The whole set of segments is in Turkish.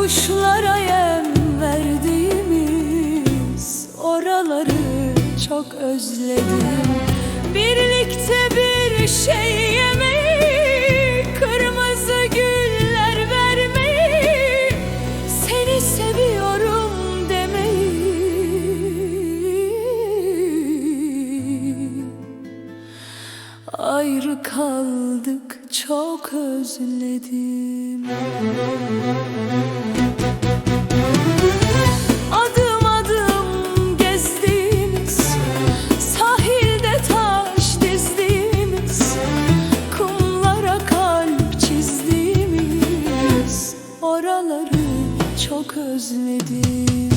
Kuşlara yem verdiğimiz oraları çok özledim. Birlikte bir şey yemeyi, kırmızı güller vermeyi Seni seviyorum demeyi. Ayrı kaldık çok özledim. Adım adım gezdiğimiz Sahilde taş dizdiğimiz Kumlara kalp çizdiğimiz Oraları çok özledim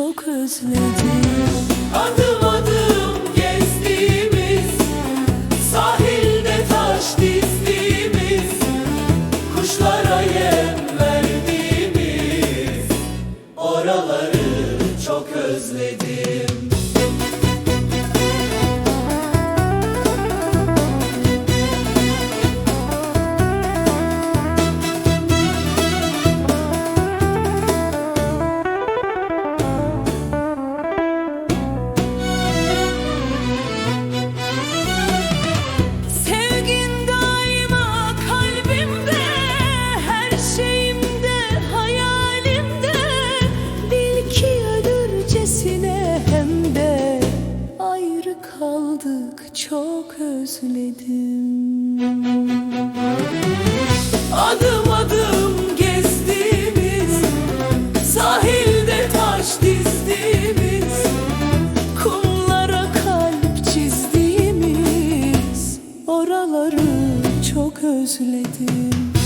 çok özledim. Adım adım gezdiğimiz Sahilde taş dizdiğimiz Kuşlara yem verdiğimiz Oraları çok özledim kaldık çok özledim. Adım adım gezdiğimiz Sahilde taş dizdiğimiz Kumlara kalp çizdiğimiz Oraları çok özledim